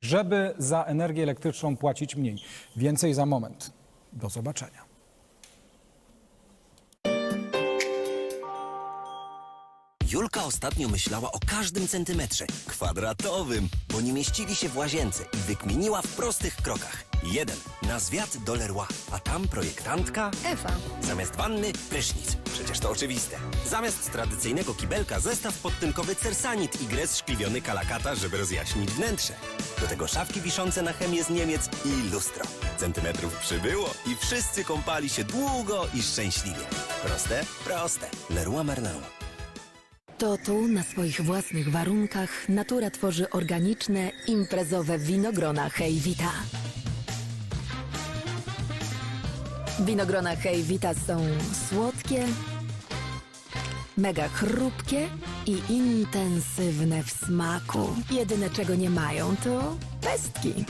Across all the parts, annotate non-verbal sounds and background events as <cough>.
żeby za energię elektryczną płacić mniej. Więcej za moment. Do zobaczenia. Julka ostatnio myślała o każdym centymetrze kwadratowym, bo nie mieścili się w łazience i wykminiła w prostych krokach. Jeden na zwiat do Leroy, a tam projektantka Ewa. zamiast wanny prysznic. Przecież to oczywiste. Zamiast tradycyjnego kibelka zestaw podtynkowy Cersanit i gres szkliwiony kalakata, żeby rozjaśnić wnętrze. Do tego szafki wiszące na chemię z Niemiec i lustro. Centymetrów przybyło i wszyscy kąpali się długo i szczęśliwie. Proste? Proste. Leroy Merlin. To tu, na swoich własnych warunkach, natura tworzy organiczne, imprezowe winogrona Hej Vita. Winogrona Hej Vita są słodkie, mega chrupkie i intensywne w smaku. Jedyne czego nie mają to pestki.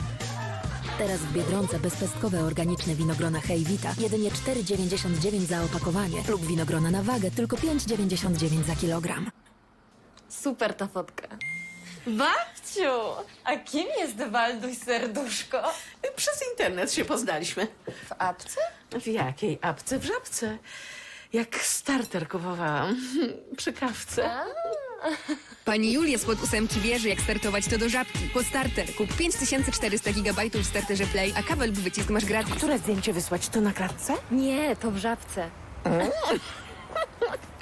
Teraz w Biedronce bezpestkowe organiczne winogrona Hej Vita jedynie 4,99 za opakowanie lub winogrona na wagę tylko 5,99 za kilogram. Super ta fotka. Babciu, a kim jest Walduś Serduszko? Przez internet się poznaliśmy. W apce? W jakiej apce? W żabce. Jak starter kupowałam. <laughs> Przy kawce. Pani Julia z pod ósemki wierzy, jak startować to do żabki. Po starter kup 5400 GB w starterze Play, a kabel lub wycisk masz gratis. Które zdjęcie wysłać? To na klatce? Nie, to w żabce. <laughs>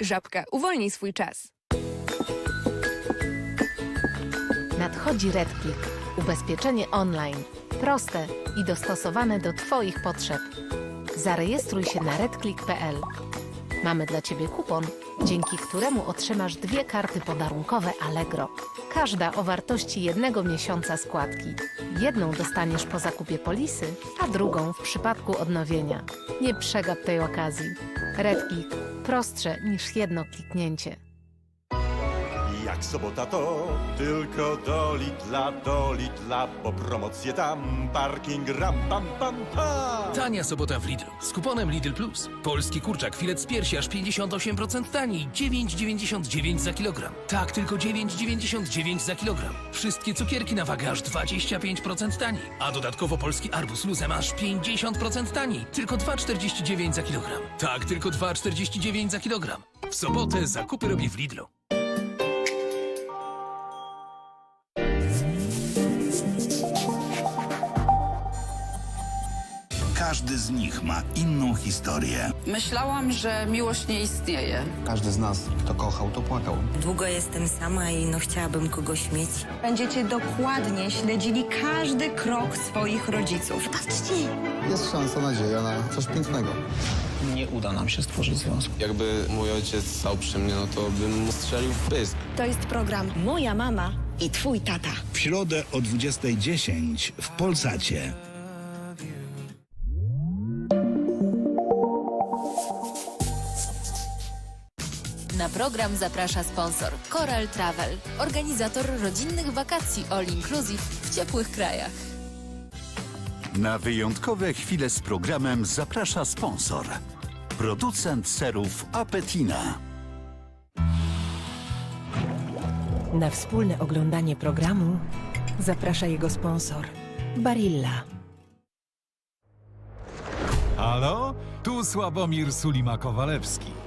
Żabka, uwolnij swój czas. Nadchodzi RedClick. Ubezpieczenie online. Proste i dostosowane do Twoich potrzeb. Zarejestruj się na redclick.pl. Mamy dla Ciebie kupon, dzięki któremu otrzymasz dwie karty podarunkowe Allegro. Każda o wartości jednego miesiąca składki. Jedną dostaniesz po zakupie polisy, a drugą w przypadku odnowienia. Nie przegap tej okazji. RedClick. Prostsze niż jedno kliknięcie. Jak sobota to tylko do Lidla, do Lidla, bo promocje tam, parking ram pam pam pam. Tania sobota w Lidlu. Z kuponem Lidl Plus. Polski kurczak filet z piersi aż 58% taniej. 9,99 za kilogram. Tak, tylko 9,99 za kilogram. Wszystkie cukierki na wagę aż 25% taniej. A dodatkowo polski arbuz luzem aż 50% taniej. Tylko 2,49 za kilogram. Tak, tylko 2,49 za kilogram. W sobotę zakupy robię w Lidlu. Każdy z nich ma inną historię. Myślałam, że miłość nie istnieje. Każdy z nas, kto kochał, to płakał. Długo jestem sama i no chciałabym kogoś mieć. Będziecie dokładnie śledzili każdy krok swoich rodziców. Patrzcie! Jest szansa, nadzieja na coś pięknego. Nie uda nam się stworzyć związku. Jakby mój ojciec stał przy mnie, no to bym mu strzelił w pysk. To jest program Moja mama i twój tata. W środę o 20.10 w Polsacie. Na program zaprasza sponsor Coral Travel, organizator rodzinnych wakacji all inclusive w ciepłych krajach. Na wyjątkowe chwile z programem zaprasza sponsor. Producent serów Apetina. Na wspólne oglądanie programu zaprasza jego sponsor Barilla. Halo? Tu Sławomir Sulima-Kowalewski.